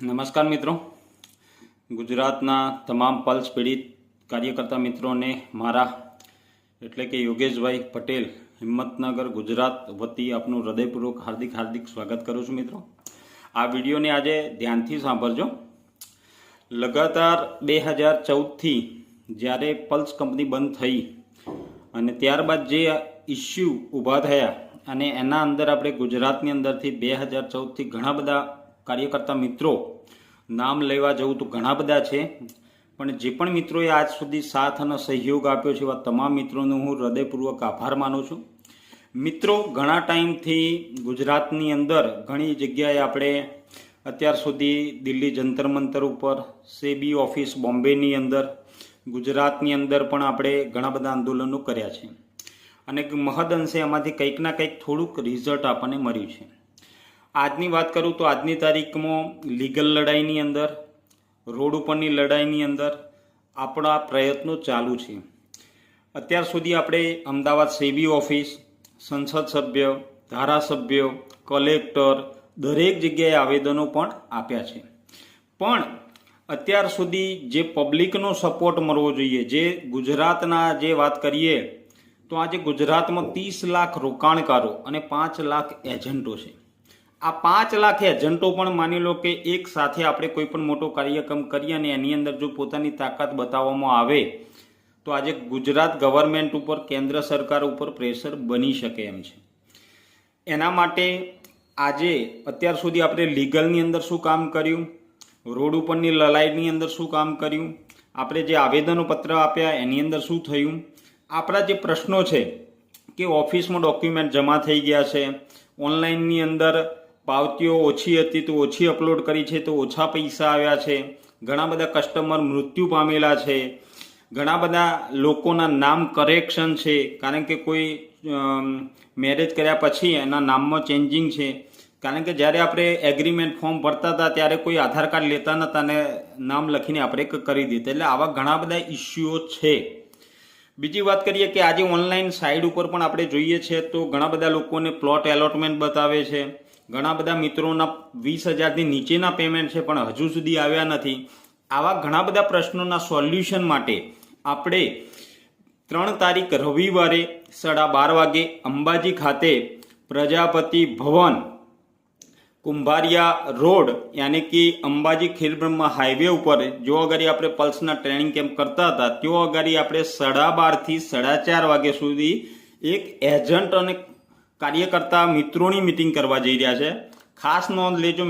નમસ્કાર મિત્રો. ગુજરાતના તમામ પલ્સ પીડિત કાર્યકર્તા મિત્રોને મારા એટલે કે યોગેશભાઈ પટેલ, હિંમતનગર ગુજરાત વતી આપનું હૃદયપૂર્વક હાર્દિક હાર્દિક સ્વાગત કરું છું મિત્રો. આ વિડીયોને આજે ધ્યાનથી સાંભળજો. લગાતાર બે હજાર ચૌદથી જ્યારે પલ્સ કંપની બંધ થઈ અને ત્યારબાદ જે ઇસ્યુ ઊભા થયા અને એના અંદર આપણે ગુજરાતની અંદરથી બે હજાર ચૌદથી ઘણા બધા કાર્યકર્તા મિત્રો, નામ લેવા જવું તો ઘણા બધા છે, પણ જે પણ મિત્રોએ આજ સુધી સાથ અને સહયોગ આપ્યો છે એવા તમામ મિત્રોનો હું હૃદયપૂર્વક આભાર માનું છું. મિત્રો, ઘણા ટાઈમથી ગુજરાતની અંદર ઘણી જગ્યાએ આપણે અત્યાર સુધી દિલ્હી જંતર મંતર ઉપર, સેબી ઓફિસ બોમ્બેની અંદર, ગુજરાતની અંદર પણ આપણે ઘણા બધા આંદોલનો કર્યા છે. અને મહદ અંશે એમાંથી કંઈક ના કંઈક થોડુંક રિઝલ્ટ આપણને મળ્યું છે. આજની વાત કરું તો આજની તારીખમાં લીગલ લડાઈની અંદર, રોડ ઉપરની લડાઈની અંદર આપણા પ્રયત્નો ચાલુ છે. અત્યાર સુધી આપણે અમદાવાદ સેબી ઓફિસ, સંસદ સભ્ય, ધારાસભ્ય, કલેક્ટર દરેક જગ્યાએ આવેદનો પણ આપ્યા છે. પણ અત્યાર સુધી જે પબ્લિકનો સપોર્ટ મળવો જોઈએ, જે ગુજરાતના જે વાત કરીએ, તો આજે ગુજરાતમાં ત્રીસ લાખ રોકાણકારો અને પાંચ લાખ એજન્ટો છે. આ પાંચ લાખ એજન્ટો પણ માની લો કે એક સાથે આપણે કોઈ પણ મોટો કાર્યક્રમ કરીએ અને એની અંદર જો પોતાની તાકાત બતાવવામાં આવે, તો આજે ગુજરાત ગવર્મેન્ટ ઉપર, કેન્દ્ર સરકાર ઉપર પ્રેશર બની શકે એમ છે. એના માટે આજે અત્યાર સુધી આપણે લીગલની અંદર શું કામ કર્યું? રોડ ઉપરની લડાઈની અંદર શું કામ કર્યું? આપણે જે આવેદનો પત્ર આપ્યા, એની અંદર શું થયું? આપણા જે પ્રશ્નો છે કે ઓફિસમાં ડોક્યુમેન્ટ જમા થઈ ગયા છે ઓનલાઈનની અંદર પાવતીઓ ઓછી હતી તો ઓછી અપલોડ કરી છે તો ઓછા પૈસા આવ્યા છે. ઘણા બધા કસ્ટમર મૃત્યુ પામેલા છે. ઘણા બધા લોકોના નામ કરેક્શન છે. કારણ કે કોઈ મેરેજ કર્યા પછી એના નામમાં ચેન્જિંગ છે. કારણ કે જ્યારે આપણે એગ્રીમેન્ટ ફોર્મ ભરતા હતા ત્યારે કોઈ આધાર કાર્ડ લેતા નહોતા અને નામ લખીને આપણે કરી દીધા. એટલે આવા ઘણા બધા ઇસ્યુઓ છે. બીજી વાત કરીએ કે આજે ઓનલાઈન સાઇડ ઉપર પણ આપણે જોઈએ છે તો ઘણા બધા લોકોને પ્લોટ એલોટમેન્ટ બતાવે છે. ઘણા બધા મિત્રોના વીસ હજારથી નીચેના પેમેન્ટ છે, પણ હજુ સુધી આવ્યા નથી. આવા ઘણા બધા પ્રશ્નોના સોલ્યુશન માટે આપણે ત્રણ તારીખ રવિવારે સાડા બાર વાગે અંબાજી ખાતે પ્રજાપતિ ભવન કુંભારિયા રોડ, યાની કે અંબાજી ખેલબ્રહ્મા હાઈવે ઉપર, જો અગાડી આપણે પલ્સના ટ્રેનિંગ કેમ્પ કરતા હતા, તો અગાડી આપણે સાડા બારથી સાડા ચાર વાગ્યા સુધી એક એજન્ટ અને કાર્યકર્તા મિત્રોની મિટિંગ કરવા જઈ રહ્યા છે. ખાસ નોંધ લેજો